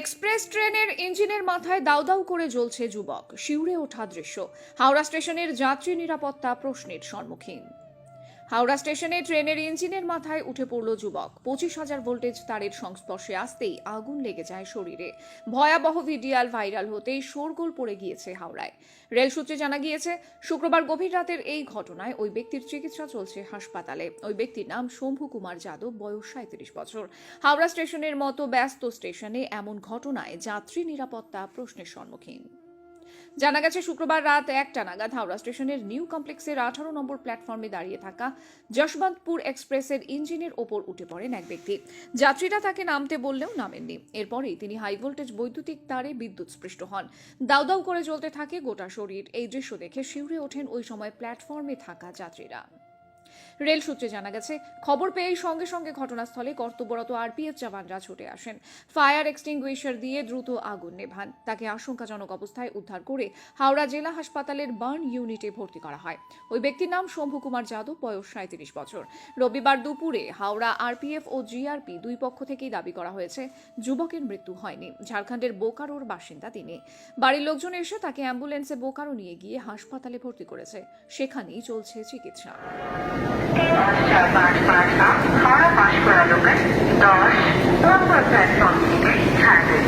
Express ট্রেনের ইঞ্জিনের মাথায় দাউ দাউ করে জ্বলছে যুবক, শিউরে ওঠা দৃশ্য। হাওড়া স্টেশনের যাত্রী নিরাপত্তা প্রশ্নের সম্মুখীন। হাওড়া স্টেশনে ট্রেনের ইঞ্জিনের মাথায় উঠে পড়ল যুবক। পঁচিশ হাজার ভোল্টেজ তারের সংস্পর্শে আসতেই আগুন লেগে যায় শরীরে। ভয়াবহ ভিডিয়াল ভাইরাল হতেই শোরগোল পড়ে গিয়েছে হাওড়ায়। রেল সূত্রে জানা গিয়েছে, শুক্রবার গভীর রাতের এই ঘটনায় ওই ব্যক্তির চিকিৎসা চলছে হাসপাতালে। ওই ব্যক্তির নাম শম্ভু কুমার যাদব, বয়স সাঁত্রিশ বছর। হাওড়া স্টেশনের মতো ব্যস্ত স্টেশনে এমন ঘটনায় যাত্রী নিরাপত্তা প্রশ্নের সম্মুখীন। জানা গেছে, শুক্রবার রাত একটা নাগাদ হাওড়া স্টেশনের নিউ কমপ্লেক্সের আঠারো নম্বর প্ল্যাটফর্মে দাঁড়িয়ে থাকা যশবন্তপুর এক্সপ্রেসের ইঞ্জিনের ওপর উঠে পড়েন এক ব্যক্তি। যাত্রীরা তাকে নামতে বললেও নামেননি। এরপরেই তিনি হাই ভোল্টেজ বৈদ্যুতিক তারে বিদ্যুৎ স্পৃষ্ট হন। দাউ দাউ করে জ্বলতে থাকে গোটা শরীর। এই দৃশ্য দেখে শিউরে ওঠেন ওই সময় প্ল্যাটফর্মে থাকা যাত্রীরা। রেল সূত্রে জানা গেছে, খবর পেয়েই সঙ্গে সঙ্গে ঘটনাস্থলে কর্তব্যরত আরপিএফ জওয়ানরা ছুটে আসেন। ফায়ার এক্সটিংগুইশার দিয়ে দ্রুত আগুন নেভান। তাকে আশঙ্কাজনক অবস্থায় উদ্ধার করে হাওড়া জেলা হাসপাতালের বার্ন ইউনিটে ভর্তি করা হয়। ওই ব্যক্তির নাম শম্ভু কুমার যাদব, বয়স সাঁত্রিশ বছর। রবিবার দুপুরে হাওড়া আরপিএফ ও জিআরপি দুই পক্ষ থেকেই দাবি করা হয়েছে, যুবকের মৃত্যু হয়নি। ঝাড়খণ্ডের বোকারোর বাসিন্দা তিনি। বাড়ির লোকজন এসে তাকে অ্যাম্বুলেন্সে বোকারো নিয়ে গিয়ে হাসপাতালে ভর্তি করেছে। সেখানেই চলছে চিকিৎসা। চার পাঁচ পাঁচ আট হাওড়া পাঁশকুড়া লোকাল দশ নম্বর প্ল্যাটফর্ম থেকে ছাড়বে